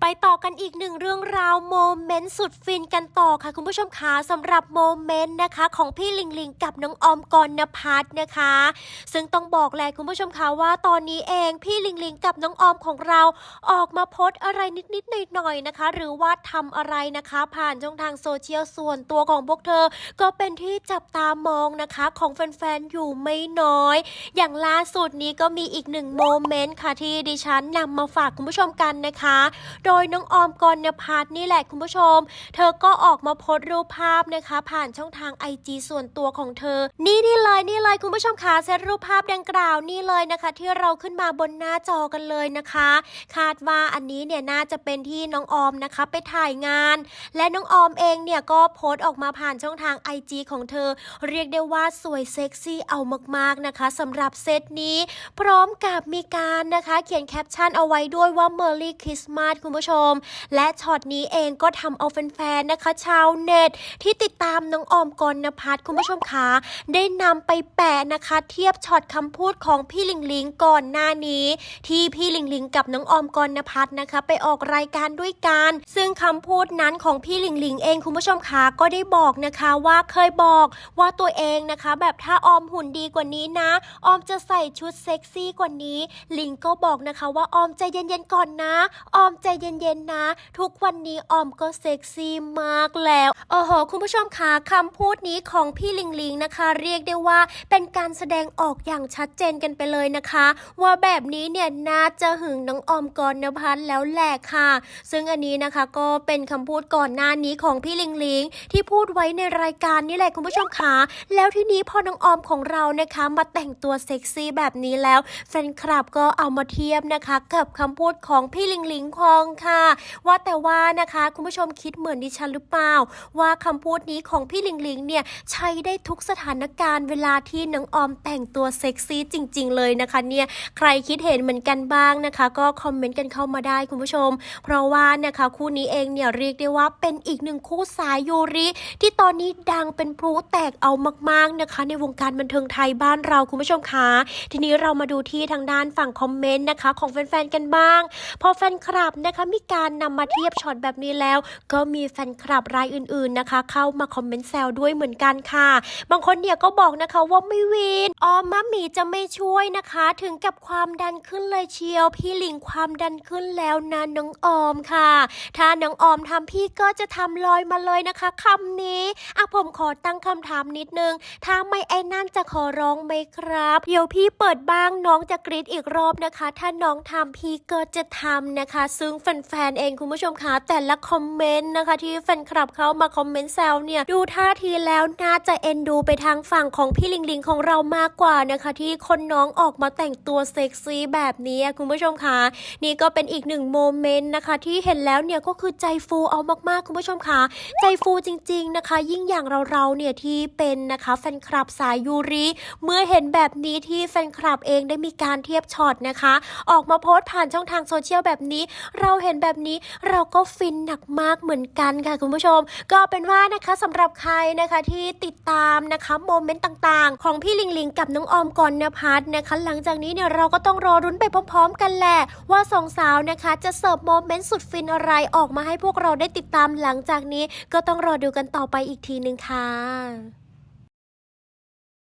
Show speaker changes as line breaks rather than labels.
ไปต่อกันอีกหนึ่งเรื่องราวโมเมนต์สุดฟินกันต่อค่ะคุณผู้ชมคะสำหรับโมเมนต์นะคะของพี่ลิงลิงกับน้องออมกรณพัฒนะคะ ซึ่งต้องบอกแหละคุณผู้ชมคะว่าตอนนี้เองพี่ลิงลิงกับน้องออมของเราออกมาโพสต์อะไรนิดๆหน่อยๆนะคะ หรือว่าทำอะไรนะคะ ผ่านช่องทางโซเชียลส่วนตัวของพวกเธอ ก็เป็นที่จับตามองนะคะของแฟนๆอยู่ไม่น้อย อย่างล่าสุดนี้ก็มีอีกหนึ่งโมเมนต์ค่ะที่ดิฉันนำมาฝากคุณผู้ชมกันนะคะโดยน้องออมกรณพัฒน์นี่แหละคุณผู้ชม เธอก็ออกมาโพสต์รูปภาพนะคะ ผ่านช่องทาง IG ส่วนตัวของเธอ นี่นี่เลยนี่เลยคุณผู้ชมคะเซตรูปภาพดังกล่าวนี่เลยนะคะ ที่เราขึ้นมาบนหน้าจอกันเลยนะคะ คาดว่าอันนี้เนี่ยน่าจะเป็นที่น้องออมนะคะไปถ่ายงาน และน้องออมเองเนี่ยก็โพสต์ออกมาผ่านช่องทาง IG ของเธอ เรียกได้ว่าสวยเซ็กซี่เอามากๆนะคะสำหรับเซตนี้ พร้อมกับมีการนะคะ เขียนแคปชั่นเอาไว้ด้วยว่า Merry Christmas คุณผู้ชม และช็อตนี้เองก็ทำเอาแฟนๆนะคะชาวเน็ต ที่ติดตามน้องออมกรณพัฒน์คุณผู้ชมคะได้นำไปแปะนะคะ เทียบช็อตคำพูดของพี่ลิงลิงก่อนหน้านี้ ที่พี่ลิงลิงกับน้องออมกรณพัฒน์นะคะ ไปออกรายการด้วยกัน ซึ่งคำพูดนั้นของพี่ลิงลิงเองคุณผู้ชมคะก็ได้บอกนะคะว่าเคยบอกว่าตัวเองนะคะ แบบถ้าออมหุ่นดีกว่านี้นะ ออมจะใส่ชุดเซ็กซี่กว่านี้ ลิงก็บอกนะคะว่าออมใจเย็นๆก่อนนะ ออมใจเย็นเย็นะ ทุกวันนี้ออมก็เซ็กซี่มากแล้วโอ้โหคุณผู้ชมคะคำพูดนี้ของพี่ลิงลิงนะคะ เรียกได้ว่าเป็นการแสดงออกอย่างชัดเจนกันไปเลยนะคะ ว่าแบบนี้เนี่ยน่าจะหึงน้องออมกรณพัฒน์แล้วแหละค่ะ ซึ่งอันนี้นะคะก็เป็นคำพูดก่อนหน้านี้ของพี่ลิงลิงที่พูดไว้ในรายการนี่แหละคุณผู้ชมคะแล้วทีนี้พอน้องออมของเรานะคะมาแต่งตัวเซ็กซี่แบบนี้แล้วแฟนคลับก็เอามาเทียบนะคะ กับคำพูดของพี่ลิงลิงคองค่ะ ว่าแต่ว่านะคะคุณผู้ชมคิดเหมือนดิฉันหรือเปล่า ว่าคำพูดนี้ของพี่ลิงลิงเนี่ยใช้ได้ทุกสถานการณ์เวลาที่น้องออมแต่งตัวเซ็กซี่จริง ๆ เลยนะคะเนี่ยใครคิดเห็นเหมือนกันบ้างนะคะ ก็คอมเมนต์กันเข้ามาได้คุณผู้ชม เพราะว่านะคะคู่นี้เองเนี่ยเรียกได้ว่าเป็นอีกหนึ่งคู่สายยูริ ที่ตอนนี้ดังเป็นพลุแตกเอามากๆนะคะ ในวงการบันเทิงไทยบ้านเราคุณผู้ชมคะทีนี้เรามาดูที่ทางด้านฝั่งคอมเมนต์นะคะ ของแฟนๆกันบ้าง พอแฟนคลับนะคะมีการนำมาเทียบช็อตแบบนี้แล้ว ก็มีแฟนคลับรายอื่นๆนะคะ เข้ามาคอมเมนต์แซวด้วยเหมือนกันค่ะ บางคนเนี่ยก็บอกนะคะว่าไม่วินออมมัมมี่จะไม่ช่วยนะคะ ถึงกับความดันขึ้นเลยเชียว พี่ลิงความดันขึ้นแล้วนะน้องออมค่ะ ถ้าน้องออมทำพี่ก็จะทำลอยมาเลยนะคะคำนี้อะผมขอตั้งคำถามนิดนึง ถ้าไม่ไอ้นั่นจะขอร้องไหมครับ เดี๋ยวพี่เปิดบ้างน้องจะกรีดอีกรอบนะคะ ถ้าน้องทำพี่ก็จะทำนะคะ ซึ่งแฟนๆเองคุณผู้ชมคะแต่ละคอมเมนต์นะคะ ที่แฟนคลับเข้ามาคอมเมนต์แซวเนี่ยดูท่าทีแล้วน่าจะเอ็นดูไปทางฝั่งของพี่ลิงลิงของเรามากกว่านะคะ ที่คนน้องออกมาแต่งตัวเซ็กซี่แบบนี้คุณผู้ชมคะนี่ก็เป็นอีกหนึ่งโมเมนต์นะคะ ที่เห็นแล้วเนี่ยก็คือใจฟูเอามากๆคุณผู้ชมคะใจฟูจริง ๆนะคะ ยิ่งอย่างเราๆเนี่ยที่เป็นนะคะแฟนคลับสายยูริเมื่อเห็นแบบนี้ที่แฟนคลับเองได้มีการเทียบช็อตนะคะ ออกมาโพสต์ผ่านช่องทางโซเชียลแบบนี้เราเห็นแบบนี้เราก็ฟินหนักมากเหมือนกันค่ะคุณผู้ชม ก็เป็นว่านะคะสำหรับใครนะคะที่ติดตามนะคะโมเมนต์ต่างๆ ของพี่ลิงลิงกับน้องออมกรณพัฒน์นะคะ หลังจากนี้เนี่ยเราก็ต้องรอรุ้นไปพร้อมๆ กันแหละ ว่าสองสาวนะคะ จะเสิร์ฟโมเมนต์สุดฟินอะไรออกมาให้พวกเราได้ติดตามหลังจากนี้ก็ต้องรอดูกันต่อไปอีกทีหนึ่งค่ะ